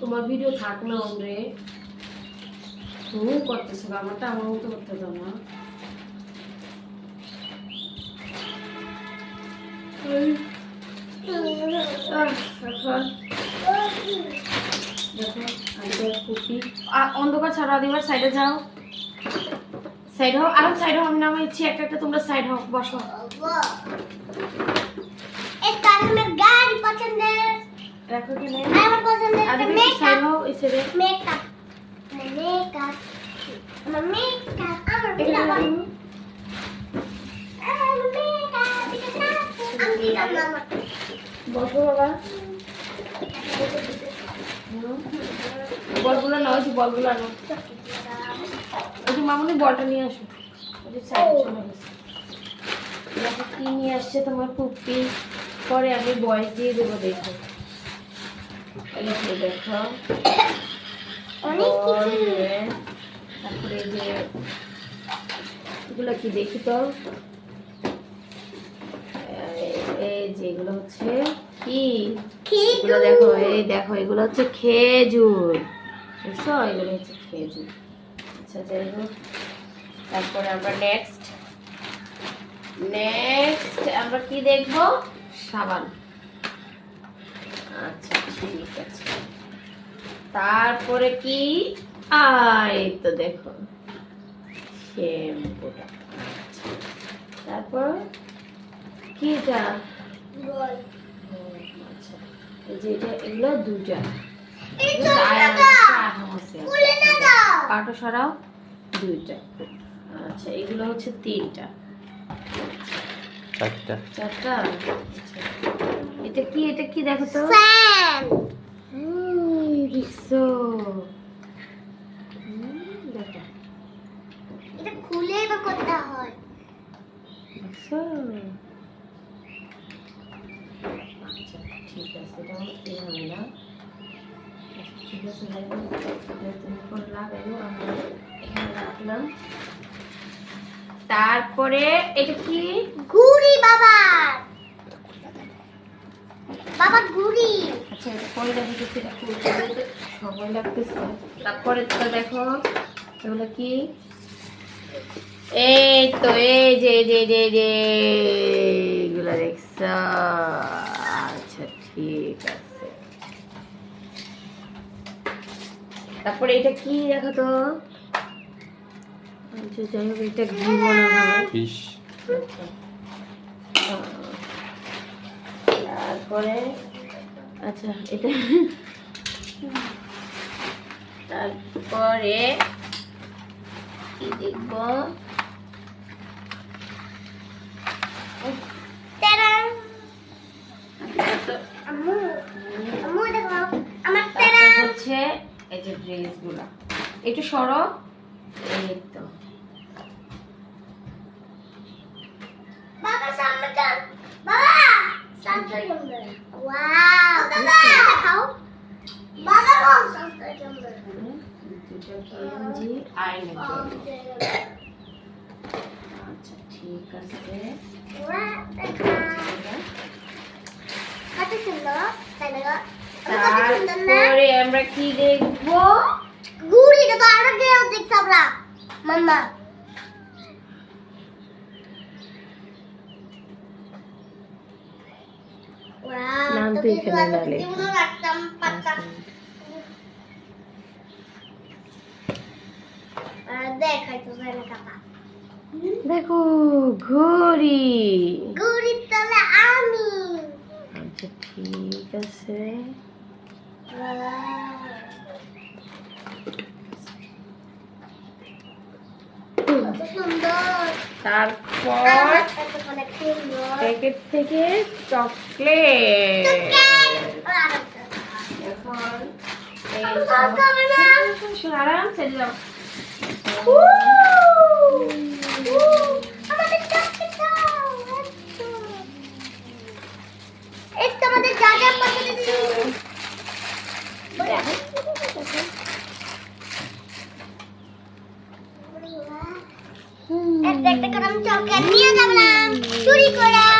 তোমার ভিডিও থাক না রে। তুমি করতেছো আমারটা আমার মতো করতে দাও না। অন্ধকার ছাড়া দিবার সাইডে যাও। সাইড হও আর সাইড হও আমি নামাইছি একটা একটা তোমরা সাইড হও বসো। একটা আমার গাড়ি পছন্দের। রাখো এখানে আমার পছন্দের আর সাইড হও এই মেকআপ মেকআপ আমার মেকআপ আমার মেকআপ আমার মেকআপ আমি দিলাম না বসো বাবা। বলগুলো নাও বলগুলো আনো। ওই যে মামুনি বলটা নিয়ে আসো। ওই যে চলে গেছে। দেখো কি নিয়ে আসছে তোমার পুপি পরে আমি বয়স দিয়ে দেবো দেখো। দেখো। তারপরে যে এগুলো কি দেখি তো? এই- এই যে এগুলো হচ্ছে কি? এগুলো দেখো এই দেখো এগুলো হচ্ছে খেজুর। বুঝছ? এগুলো হচ্ছে খেজুর। আচ্ছা যাই হোক। তারপরে আমরা নেক্সট নেক্সট আমরা কি দেখব? সাবান। আচ্ছা ঠিক আছে। তারপরে কি? আই তো দেখো। শ্যাম্পুটা। আচ্ছা। তারপর? কি এটা? বল আচ্ছা। এই যে এটা এগুলো দুটা পাটো সরাও দুইটা। আচ্ছা এগুলো হচ্ছে তিনটা। চারটা। চারটা? আচ্ছা। এটা কি এটা কি দেখো তো? দেখছ এটা খুলে বা করতে হয়। দেখছ আচ্ছা ঠিক আছে এটা হবে না। আমরা এখানে রাখলাম তারপরে এটা কি ঘুড়ি বাবা বাবা ঘুড়ি আচ্ছা এটা সেটা খুলতে সময় লাগতেছে তারপরে তো দেখো এগুলো কি এই তো এই যে যে যে যে এগুলো দেখছ আচ্ছা ঠিক আছে তারপরে এটা কি দেখো তো? আচ্ছা যাই হোক এটা ঘি মনে হয় তারপরে আচ্ছা এটা তারপরে কি দেখব তেরাং আম্মু আম্মু দেখো আমার তেরাং তারপর হচ্ছে এই যে ড্রেসগুলা। একটু সরো। এই তো। বাবা সামনে বাবা সামনে ওয়াও বাবা দেখাও। বাবা কোন সামনে যান দুটো আচ্ছা ঠিক আছে। ওয়াও দেখা। কত সুন্দর। তাই না তারপরে আমরা কি দেখব? ঘুড়ি তো আরও কেউ দেখছ আমরা। মাম্মা। নাম তো এখানে না লেখ। দেখো ঘড়ি। ঘুড়ির তলে আমি। আচ্ছা ঠিক আছে। তারপর প্যাকেট থেকে চকলেট। এখন এই আমি ভাত খাব না। শোনো, আরাম ছেড়ে দাও উউ, উউ, আমাদের চকলেট দাও, একটু। এই তো আমাদের যা যা পছন্দ দিন। একটা একটা করে আমি চকলেট নিয়ে যাবলাম চুরি করে